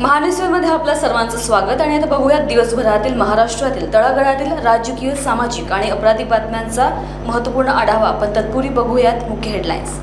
महानेश्वरमध्ये आपलं सर्वांचं स्वागत आणि आता बघूयात दिवसभरातील महाराष्ट्रातील तळागाळातील राजकीय सामाजिक आणि अपराधी बातम्यांचा महत्त्वपूर्ण आढावा. पण तत्पूर्वी बघूयात मुख्य हेडलाईन्स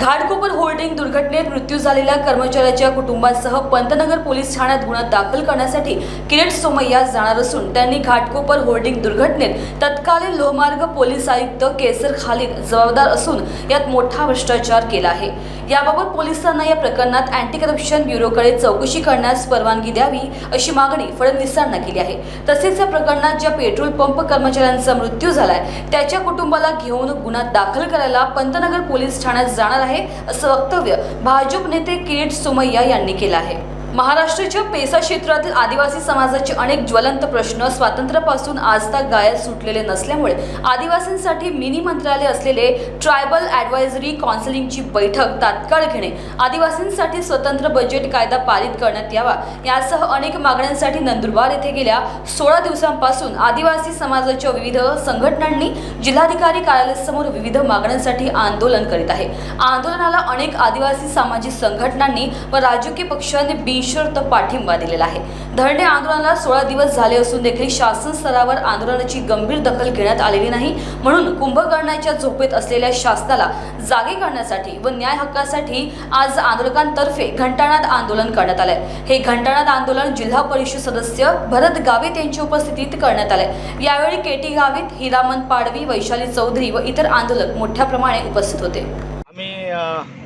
घाटकोपर होल्डिंग दुर्घटनेत मृत्यू झालेल्या कर्मचाऱ्याच्या कुटुंबासह पंतनगर पोलीस ठाण्यात गुन्हा दाखल करण्यासाठी किरीट सोमय्या जाणार असून त्यांनी घाटकोपर होल्डिंग दुर्घटनेत तत्कालीन लोहमार्ग पोलीस आयुक्त केसर खालिद जबाबदार असून यात मोठा भ्रष्टाचार केला आहे. याबाबत पोलिसांना या प्रकरणात अँटी करप्शन ब्युरोकडे चौकशी करण्यास परवानगी द्यावी अशी मागणी फडणवीसांना केली आहे. तसेच या प्रकरणात ज्या पेट्रोल पंप कर्मचाऱ्यांचा मृत्यू झालाय त्याच्या कुटुंबाला घेऊन गुन्हा दाखल करायला पंतनगर पोलीस ठाण्यात जाणार आहे. असं वक्तव्य भाजप नेते किरीट सुमय्या यांनी केलं आहे. महाराष्ट्राच्या पेसा क्षेत्रातील आदिवासी समाजाचे अनेक ज्वलंत प्रश्न स्वातंत्र्यापासून आजताक गायब सुटलेले नसल्यामुळे आदिवासींसाठी मिनी मंत्रालय असलेले ट्रायबल ॲडवायझरी काउन्सिलिंगची बैठक तात्काळ घेणे आदिवासींसाठी स्वतंत्र बजेट कायदा पारित करण्यात यावा यासह अनेक मागण्यांसाठी नंदुरबार येथे गेल्या सोळा दिवसांपासून आदिवासी समाजाच्या विविध संघटनांनी जिल्हाधिकारी कार्यालयासमोर विविध मागण्यांसाठी आंदोलन करीत आहे. आंदोलनाला अनेक आदिवासी सामाजिक संघटनांनी व राजकीय पक्षांनी निशर्त पाठिंबा दिलेला आहे. धरणे आंदोलनाला सोळा दिवस झाले असून देखील शासन स्तरावर आंदोलनाची गंभीर दखल घेण्यात आलेली नाही. म्हणून कुंभकर्णाच्या झोपेत असलेल्या शासनाला जागे करण्यासाठी व न्याय हक्कासाठी आज आंदोलकांतर्फे घंटानाद आंदोलन करण्यात आलंय. हे घंटानाद आंदोलन जिल्हा परिषद सदस्य भरत गावित यांच्या उपस्थितीत करण्यात आलंय. यावेळी केटी गावित हिरामन पाडवी वैशाली चौधरी व इतर आंदोलक मोठ्या प्रमाणे उपस्थित होते. आम्ही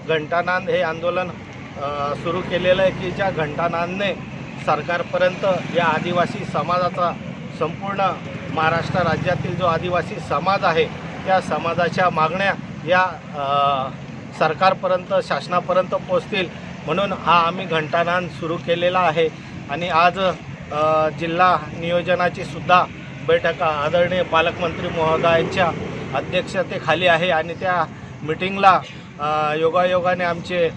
घंटानाद हे आंदोलन सुरू केलेलं आहे की ज्या घंटानादने सरकारपर्यंत या आदिवासी समाजाचा संपूर्ण महाराष्ट्र राज्यातील जो आदिवासी समाज आहे त्या समाजाच्या मागण्या या सरकारपर्यंत शासनापर्यंत पोचतील म्हणून हा आम्ही घंटानाद सुरू केलेला आहे. आणि आज जिल्हा नियोजनाची सुद्धा बैठक आदरणीय पालकमंत्री महोदयांच्या अध्यक्षतेखाली आहे. आणि त्या मिटिंगला योगायोगाने आमचे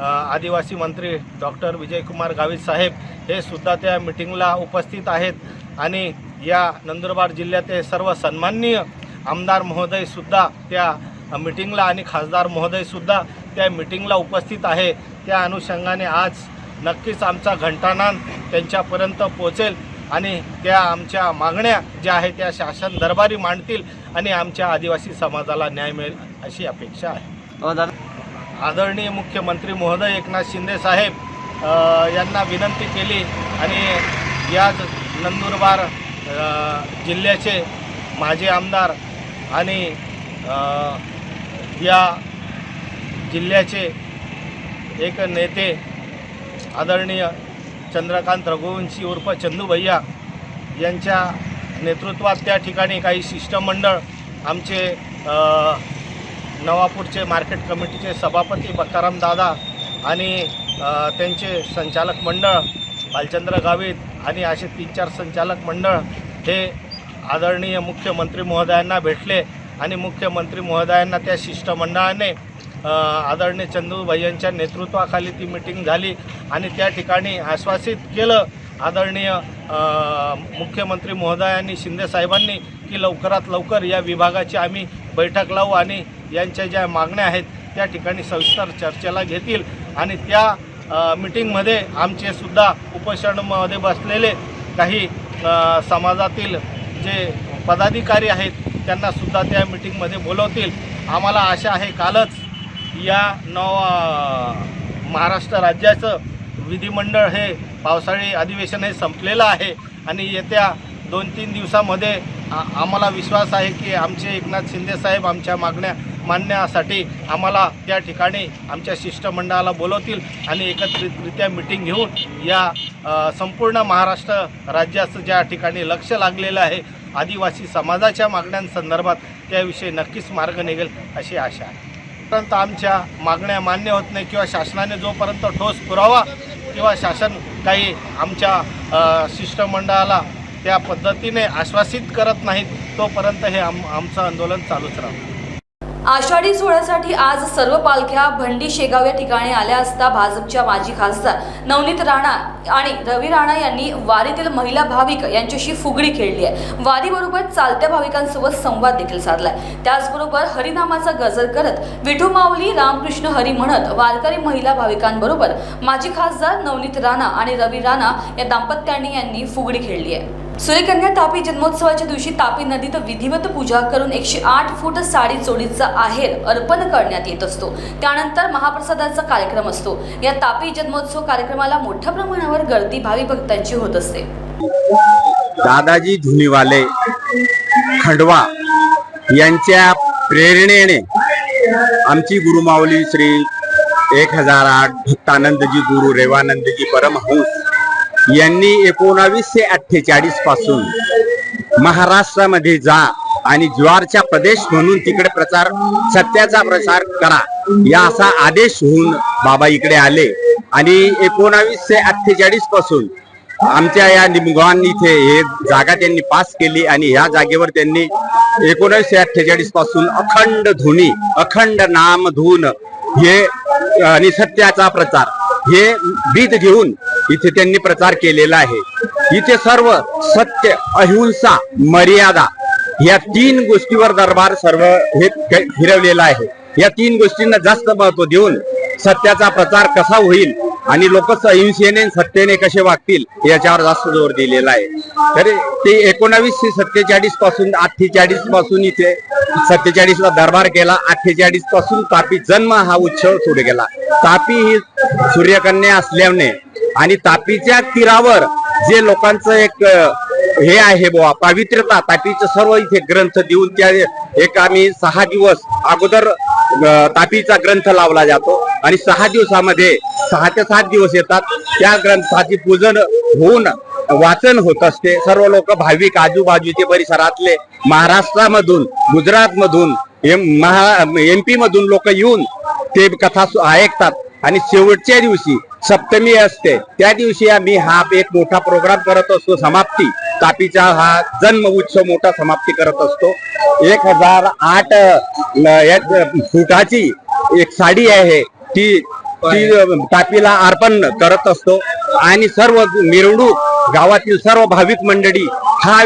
आदिवासी मंत्री डॉक्टर विजयकुमार गावित साहेब हे सुद्धा त्या मिटिंगला उपस्थित आहेत. आणि या नंदुरबार जिल्ह्याचे सर्व सन्माननीय आमदार महोदयसुद्धा त्या मिटिंगला आणि खासदार महोदयसुद्धा त्या मिटिंगला उपस्थित आहे. त्या अनुषंगाने आज नक्कीच आमचा घंटानाद त्यांच्यापर्यंत पोचेल आणि त्या आमच्या मागण्या ज्या आहेत त्या शासन दरबारी मांडतील आणि आमच्या आदिवासी समाजाला न्याय मिळेल अशी अपेक्षा आहे. हो, दादा. आदरणीय मुख्यमंत्री महोदय एकनाथ शिंदे साहेब यांना विनंती केली आणि याच नंदुरबार जिल्ह्याचे माजी आमदार आणि या जिल्ह्याचे एक नेते आदरणीय चंद्रकांत रघुवंशी उर्फ चंदू भैया यांच्या नेतृत्वात त्या ठिकाणी काही शिष्टमंडळ आमचे नवापूरचे मार्केट कमिटीचे सभापती बक्काराम दादा आणि त्यांचे संचालक मंडळ भालचंद्र गावित आणि असे तीन चार संचालक मंडळ हे आदरणीय मुख्यमंत्री महोदयांना भेटले आणि मुख्यमंत्री महोदयांना त्या शिष्टमंडळाने आदरणीय चंदूभाई यांच्या नेतृत्वाखाली ती मिटिंग झाली आणि त्या ठिकाणी आश्वासित केलं आदरणीय मुख्यमंत्री महोदयांनी शिंदेसाहेबांनी की लवकरात लवकर या विभागाची आम्ही बैठक लावू आणि यांच्या ज्या मागण्या आहेत त्या ठिकाणी सविस्तर चर्चेला घेतील. आणि त्या अ, मिटिंगमध्ये आमचे सुद्धा उपोषणमध्ये बसलेले काही समाजातील जे पदाधिकारी आहेत त्यांना सुद्धा त्या मिटिंगमध्ये बोलवतील. आम्हाला आशा आहे कालच या नव महाराष्ट्र राज्याचं विधिमंडळ हे पावसाळी अधिवेशन हे संपलेलं आहे. आणि येत्या दोन तीन दिवसामध्ये आम्हाला विश्वास आहे की आमचे एकनाथ शिंदेसाहेब आमच्या मागण्या मांडण्यासाठी आम्हाला त्या ठिकाणी आमच्या शिष्टमंडळाला बोलवतील आणि एकत्रितरित्या मिटिंग घेऊन या संपूर्ण महाराष्ट्र राज्याचं ज्या ठिकाणी लक्ष लागलेलं आहे आदिवासी समाजाच्या मागण्यांसंदर्भात त्याविषयी नक्कीच मार्ग निघेल अशी आशा आहे. जोपर्यंत आमच्या मागण्या मान्य होत नाही किंवा शासनाने जोपर्यंत ठोस पुरावा किंवा शासन काही आमच्या शिष्टमंडळाला त्या पद्धतीने आश्वासित करत नाहीत तोपर्यंत हे आम आमचं आंदोलन चालूच राहतं आषाढी सोहळ्यासाठी आज सर्व पालख्या भंडी शेगाव या ठिकाणी आल्या असता भाजपच्या माजी खासदार नवनीत राणा आणि रवी राणा यांनी वारीतील महिला भाविक यांच्याशी फुगडी खेळली आहे. वारीबरोबर चालत्या भाविकांसोबत संवाद देखील साधलाय. त्याचबरोबर हरिनामाचा गजर करत विठू माऊली रामकृष्ण हरी म्हणत वारकरी महिला भाविकांबरोबर माजी खासदार नवनीत राणा आणि रवी राणा या दाम्पत्यांनी यांनी फुगडी खेळली आहे. सूर्यकन्या तापी जन्मोत्सवाच्या दिवशी तापी नदीत विधिवत पूजा करून एकशे आठ फूट साडी चोळीचा आहेर अर्पण करण्यात येत असतो. त्यानंतर महाप्रसादाचा कार्यक्रम असतो. या तापी जन्मोत्सव कार्यक्रमाला मोठ्या प्रमाणावर गर्दी भावी भक्तांची होत असते. दादाजी धुनीवाले खंडवा यांच्या प्रेरणेने आमची गुरुमाऊली श्री एक हजार आठ भक्तानंदजी गुरु रेवानंदजी परमहंस यांनी एकोणावीसशे अठ्ठेचाळीसपासून महाराष्ट्रामध्ये जा आणि ज्वारच्या प्रदेश म्हणून तिकडे प्रचार सत्याचा प्रसार करा या असा आदेश होऊन बाबा इकडे आले. आणि एकोणावीसशे अठ्ठेचाळीसपासून आमच्या या निमगान इथे हे जागा त्यांनी पास केली आणि ह्या जागेवर त्यांनी एकोणीसशे अठ्ठेचाळीसपासून अखंड धुनी अखंड नाम धुन हे आणि सत्याचा प्रचार हे बीज घेऊन इथे त्यांनी प्रचार केलेला आहे. इथे सर्व सत्य अहिंसा मर्यादा या तीन गोष्टीवर दरबार सर्व हे फिरवलेला आहे. या तीन गोष्टींना जास्त महत्त्व देऊन सत्याचा प्रचार कसा होईल आणि लोक अहिंसेने सत्तेने कसे वागतील याच्यावर जास्त जोर दिलेला आहे. तर ते एकोणावीसशे सत्तेचाळीसपासून अठ्ठेचाळीसपासून इथे सत्तेचाळीस ला दरबार केला अठ्ठेचाळीसपासून तापी जन्म हा उत्सव सुरू केला. तापी ही सूर्यकन्या असल्याने आणि तापीच्या तीरावर जे लोकांचं एक हे आहे बुवा पवित्रता तापीचं सर्व इथे ग्रंथ देऊन त्या एक आम्ही सहा दिवस अगोदर तापीचा ग्रंथ लावला जातो. आणि सहा दिवसामध्ये सहा ते सात दिवस येतात. त्या ग्रंथाची पूजन होऊन वाचन होत असते. सर्व लोक भाविक आजूबाजूचे परिसरातले महाराष्ट्रामधून गुजरातमधून एम महा एम पी मधून लोक येऊन ते कथा सु- ऐकतात. आणि शेवटच्या दिवशी सप्तमी असते. त्या दिवशी आम्ही हा एक मोठा प्रोग्राम करत असतो समाप्ती. तापीचा हा जन्म उत्सव मोठा समाप्ती करत असतो. एक हजार आठ फुटाची एक साडी आहे. ती ती तापीला अर्पण करत असतो. आणि सर्व मिरवणूक गावातील सर्व भाविक मंडळी हा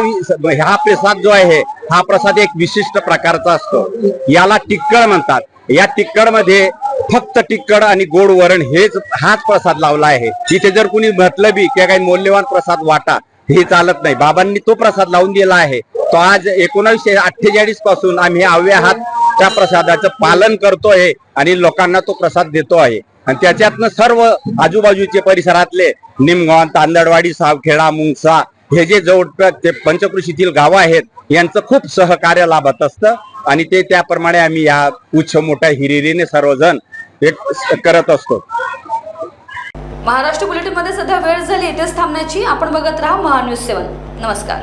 हा प्रसाद जो आहे हा प्रसाद एक विशिष्ट प्रकारचा असतो. याला टिक्कळ म्हणतात. या टिक्कळमध्ये फक्त टिक्कड आणि गोड वरण हेच हाच प्रसाद लावला आहे. तिथे जर कुणी म्हटलं बी की काही मौल्यवान प्रसाद वाटा हे चालत नाही. बाबांनी तो प्रसाद लावून दिला आहे. तो आज एकोणीसशे अठ्ठेचाळीसपासून आम्ही आव्या हात त्या प्रसादाचं पालन करतोय आणि लोकांना तो प्रसाद देतो आहे. आणि त्याच्यातनं सर्व आजूबाजूचे परिसरातले निमगाव तांदळवाडी सावखेडा मुंगसा हे जे जवळ ते पंचकृषीतील गावं आहेत यांचं खूप सहकार्य लाभत असतं. आणि ते त्याप्रमाणे आम्ही या उच्च मोठ्या हिरिरीने सर्वजण करत असतो. महाराष्ट्र बुलेटिनमध्ये सध्या वेळ झाली इथेच थांबण्याची. आपण बघत राहा महान्यूज सेवन नमस्कार.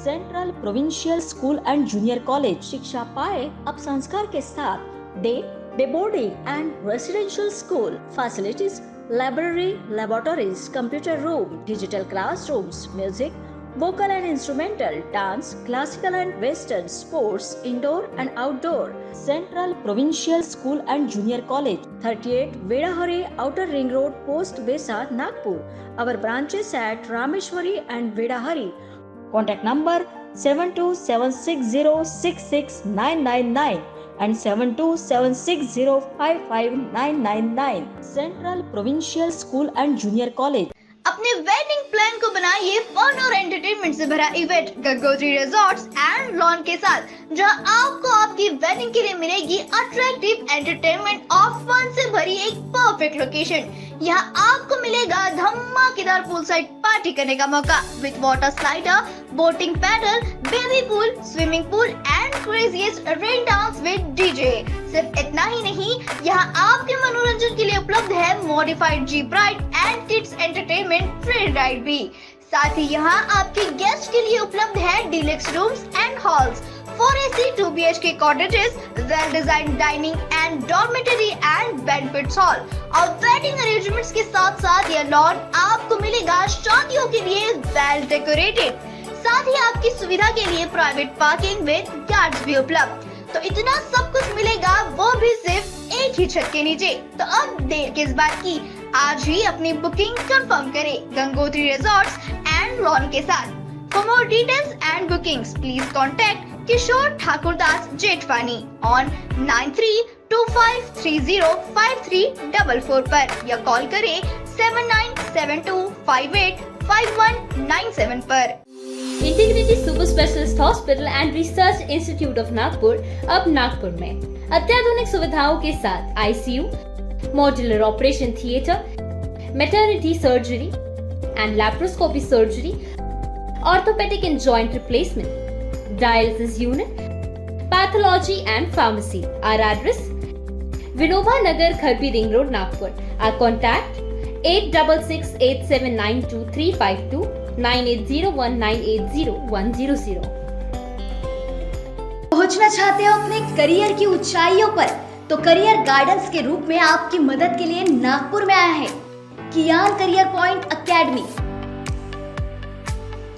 provincial school and junior college शिक्षा पाए अब संस्कार के साथ day day boarding and residential school facilities library laboratories computer room digital classrooms music vocal and instrumental dance classical and western sports indoor and outdoor central provincial school and junior college 38 vedahari outer ring road post besa nagpur our branches at rameshwari and vedahari Contact number 7276066999 and 7276055999. Central Provincial School and Junior College. अपने wedding plan को बनाइए fun और entertainment से भरा event Gangotri resorts and lawn के साथ, जहाँ आपको आपकी वेडिंग के लिए मिलेगी अट्रैक्टिव एंटरटेनमेंट और फन से भरी एक परफेक्ट लोकेशन यहाँ आपको मिलेगा धमाकेदार पूल साइड पार्टी करने का मौका। With water slider boating paddle baby pool swimming pool and craziest rain dance with DJ सिर्फ़ इतना ही नहीं, यहाँ आपके मनोरंजन के लिए उपलब्ध है modified jeep ride and kids entertainment free ride भी। साथ ही यहाँ आपके गेस्ट के लिए उपलब्ध है deluxe rooms and halls four A C two B H K dormitory and banquets hall और वेडिंग अरेंजमेंट्स के साथ साथ यह लॉन आपको मिलेगा शादियों के लिए वेल डेकोरेटेड साथ ही आपकी सुविधा के लिए प्राइवेट पार्किंग विद गार्ड्स भी उपलब्ध तो इतना सब कुछ मिलेगा, वो भी सिर्फ़ एक ही छत के नीचे. तो अब देर किस बात की? आज ही अपनी बुकिंग कंफर्म करें गंगोत्री रिजॉर्ट्स एंड लॉन के साथ. For more details and bookings please contact Kishore Thakurdas Jethwani on nine three two five three zero five three double four पर या कॉल करें seven nine seven two five eight five one nine seven per. Integrity super specialist hospital and research institute of Nagpur अब नागपुर में। अत्याधुनिक सुविधाओं के साथ ICU modular operation theatre maternity surgery and laparoscopy surgery orthopaedic and joint replacement dialysis unit pathology and pharmacy. Our address Vinoba Nagar, Kharbi Ring Road, Nagpur. Our contact 8668792352 9801980100 पहुँचना चाहते हो अपने करियर की ऊंचाइयों पर तो करियर गाइडेंस के रूप में आपकी मदद के लिए नागपुर में आया है Kiyan career point academy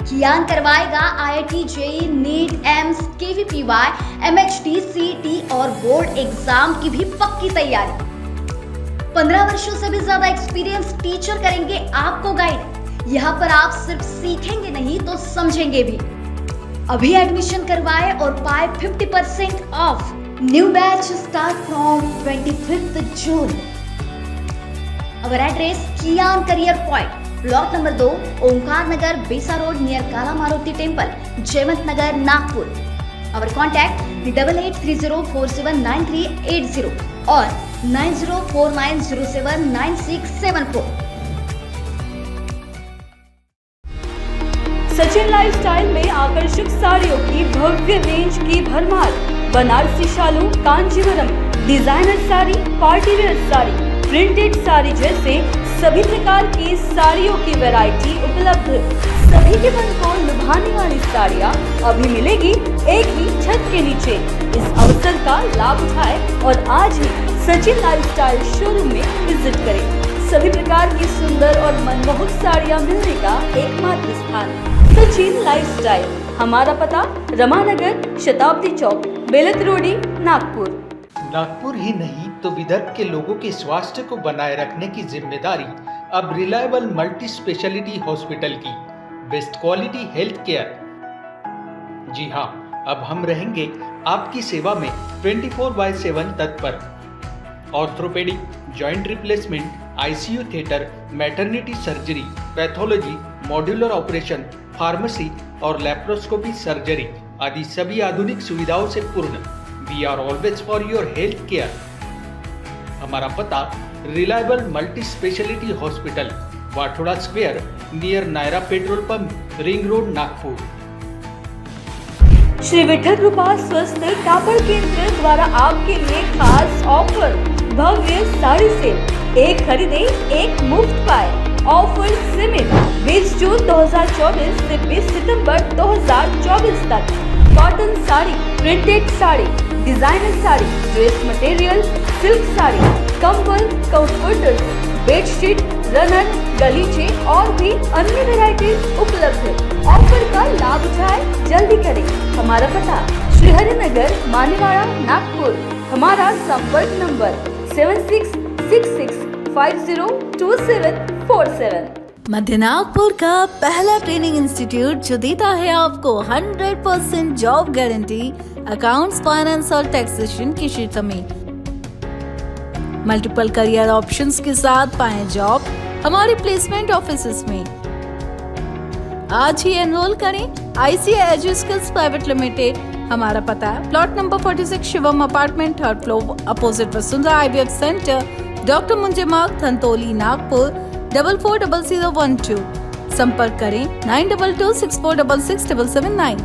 Kiyan करवाएगा IIT JEE NEET AIIMS KVPY MHT CET और बोर्ड एग्ज़ाम की भी पक्की तैयारी। पंद्रह वर्षों से भी ज़्यादा एक्सपीरियंस टीचर करेंगे आपको गाइड। यहाँ पर आप सिर्फ़ सीखेंगे नहीं तो समझेंगे भी। अभी एडमिशन करवाए और पाए 50% percent off new batch start from 25th June our address Kiyan career point block number though, Omkar Nagar, Besa road, near Kala Maruti temple Jaywant Nagar, Nagpur. Our contact double eight three zero four seven nine three eight zero और nine zero four nine zero seven nine six seven four Sachin lifestyle में आकर्षक साड़ियों की भव्य range की भरमार। बनारसी शालू, Kanjeevaram designer sari party wear sari. Printed sari जैसे सभी प्रकार की साड़ियों की वैरायटी उपलब्ध सभी के मन को लुभाने वाली साड़ियाँ अभी मिलेगी एक ही छत के नीचे। इस अवसर का लाभ उठाए और आज ही सचिन लाइफस्टाइल शोरूम में विज़िट करें। सभी प्रकार की सुंदर और मनमोहक साड़ियाँ मिलने का एकमात्र स्थान। सचिन लाइफस्टाइल हमारा पता रमानगर शताब्दी चौक बेलत रोडी नागपुर। नागपुर ही नहीं तो विदर्भ के लोगों के स्वास्थ्य को बनाए रखने की ज़िम्मेदारी अब रिलायबल मल्टी स्पेशलिटी हॉस्पिटल की, बेस्ट क्वालिटी हेल्थ केयर जी हाँ अब हम रहेंगे आपकी सेवा में 24 फोर बाय सेवन तत्पर orthopaedic, joint replacement, ICU theatre, maternity surgery, pathology, modular operation, pharmacy और लेप्रोस्कोपी सर्जरी आदि सभी आधुनिक सुविधाओं से पूर्ण। We are always for your health care हमारा पता, reliable multi speciality hospital, Wathoda square, near Nayara petrol pump, ring road, Nagpur. Shri Vitthal Krupa Swasth Kapad केंद्र द्वारा आपके लिए खास ऑफ़र, भव्य साड़ी सेल, एक खरीदे, एक मुफ़्त पाए। ऑफ़र सीमित 20 जून 2024 से 20 सितंबर 2024 तक। Cotton sari, printed sari, designer sari, dress material silk sari, कंबल कंफर्टर्स बेडशीट रनर गलीचे और भी अन्य वेराइटीज उपलब्ध है। ऑफ़र का लाभ उठाए, जल्दी करें। हमारा पता श्री हरिनगर मानेवाड़ा, नागपुर। हमारा संपर्क number seven six six six five zero two seven four seven मध्य नागपुर का पहला ट्रेनिंग इंस्टीट्यूट जो देता है आपको 100% जॉब गारंटी अकाउंट्स फाइनेंस और टैक्सेशन की क्षेत्र में मल्टीपल करियर ऑप्शंस के साथ पाए जॉब हमारे प्लेसमेंट ऑफ़िस में। आज ही एनरोल करें आईसीआई एजुस्किल्स प्राइवेट लिमिटेड हमारा पता है plot number 46 Shivam apartment third floor opposite Vasundhara IVF centre doctor Munje Marg Dhantoli Nagpur double four double zero one two संपर्क करें nine double two six four double six double seven nine